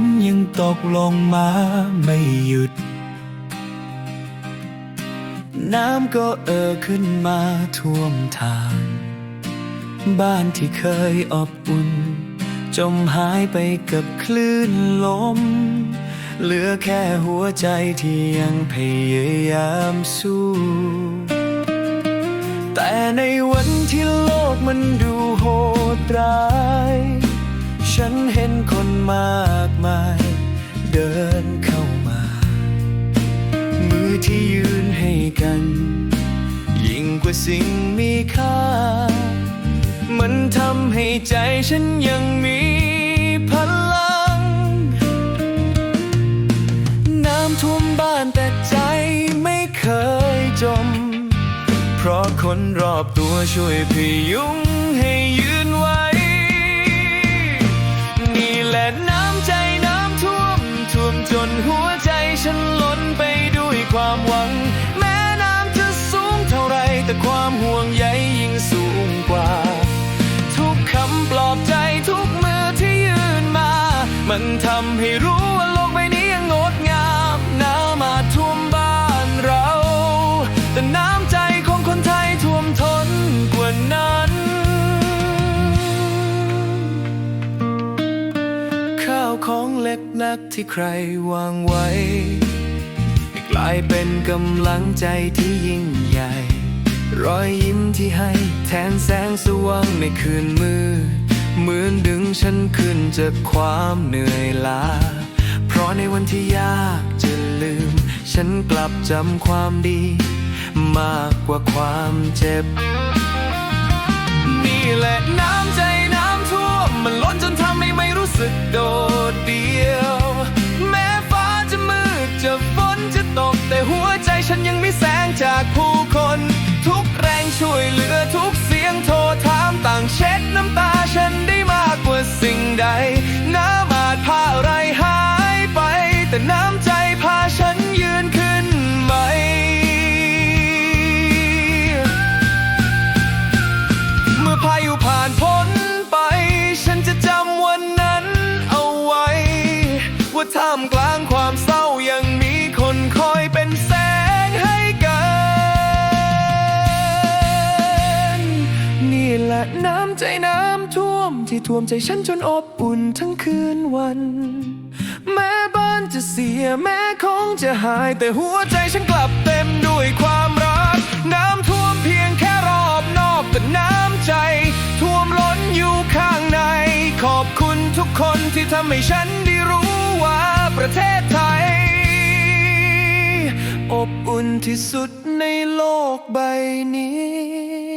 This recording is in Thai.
นยังตกลงมาไม่หยุด น้ำก็เอ่อขึ้นมาท่วมทาง บ้านที่เคยอบอุ่น จมหายไปกับคลื่นลม เหลือแค่หัวใจที่ยังพยายามสู้ แต่ในวันที่โลกมันดูโหดร้าย ฉันเห็นคนมา มาย เดินเข้ามา มือที่ยืนให้กัน ยิ่งกว่าสิ่งมีค่า มันทำให้ใจฉันยังมีพลัง น้ำท่วมบ้านแต่ใจไม่เคยจม เพราะคนรอบตัวช่วยพยุงให้ยืน มันทำให้รู้ว่าโลกใบนี้ยังงดงามน้ำมาท่วมบ้านเรา แต่น้ำใจของคนไทยท่วมท้นกว่านั้น ข้าวของเล็กๆที่ใครวางไว้กลายเป็นกำลังใจที่ยิ่งใหญ่ รอยยิ้มที่ให้แทนแสงสว่างในคืนมืดเหมือนดึง ฉันขึ้นจากความเหนื่อยล้า เพราะในวันที่ยากจะลืม ฉันกลับจำความดี มากกว่าความเจ็บ นี่แหละน้ำใจน้ำท่วม มันล้นจนทำให้ไม่รู้สึกโดดเดี่ยว แม้ฟ้าจะมืดจะฝนจะตก แต่หัวใจฉันยังมีแสงจากผู้ ท่ามกลางความเศร้ายังมีคนคอยเป็นแสงให้กันนี่แหละน้ำใจน้ำท่วมที่ท่วมใจฉันจนอบอุ่นทั้งคืนวัน แม้บ้านจะเสียแม้ของจะหายแต่หัวใจฉันกลับเต็มด้วยความรัก น้ำท่วมเพียงแค่รอบนอกแต่น้ำใจ ท่วมล้นอยู่ข้างใน ขอบคุณทุกคนที่ทำให้ฉันได้รู้าประเทศไทย อบอุ่นที่สุดในโลกใบนี้